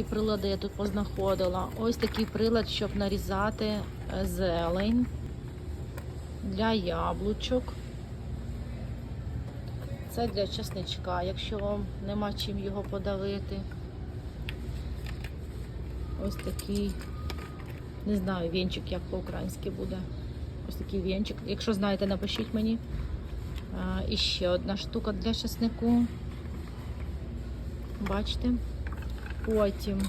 які прилади я тут познаходила. Ось такий прилад, щоб нарізати е, зелень для яблучок. Це для чесничка, якщо вам нема чим його подавити. Ось такий, не знаю, вінчик, як по-українськи буде. Ось такий вінчик. Якщо знаєте, напишіть мені. А, і ще одна штука для чеснику. Бачите? Потім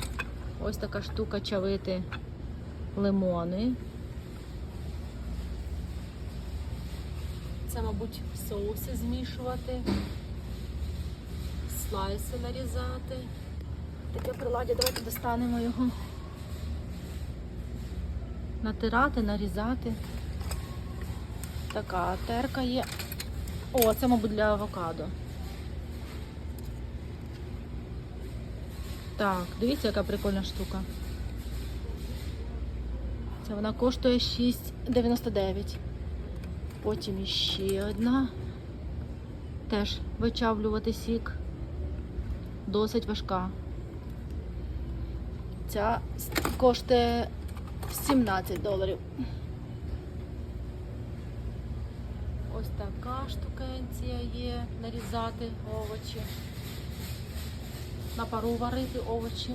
ось така штука чавити лимони. Це, мабуть, соуси змішувати, слайси нарізати. Таке приладдя, давайте достанемо його. Натирати, нарізати. Така терка є. О, це, мабуть, для авокадо. Так, дивіться, яка прикольна штука. Це вона коштує 6,99. Потім іще одна. Теж вичавлювати сік. Досить важка. Ця коштує 17 доларів. Ось така штукенція є нарізати овочі. На пару варити овочі.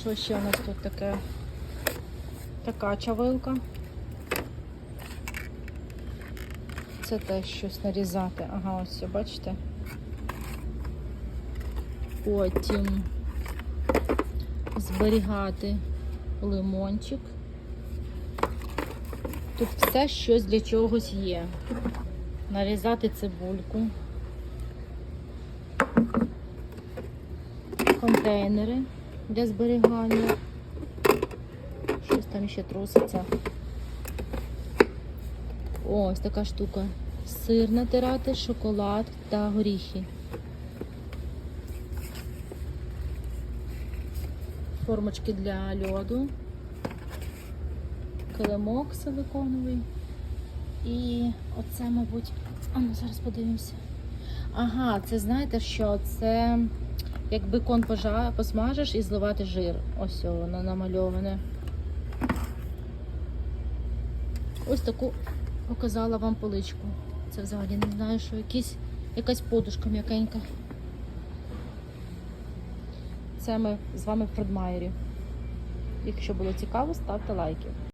Що ще у нас тут таке? Така чавилка. Це теж щось нарізати. Ага, ось все, бачите? Потім зберігати лимончик. Тут все щось для чогось є. Нарізати цибульку. Контейнери для зберігання. Щось там ще труситься. Ось така штука. Сир натирати, шоколад та горіхи. Формочки для льоду. Килимок силиконовий. І оце, мабуть, а ну зараз подивимося. Ага, це знаєте що? Це як бекон посмажеш і зливати жир. Ось воно намальоване. Ось таку показала вам поличку. Це взагалі не знаю, що якісь, якась подушка м'якенька. Це ми з вами в Фредмайері. Якщо було цікаво, ставте лайки.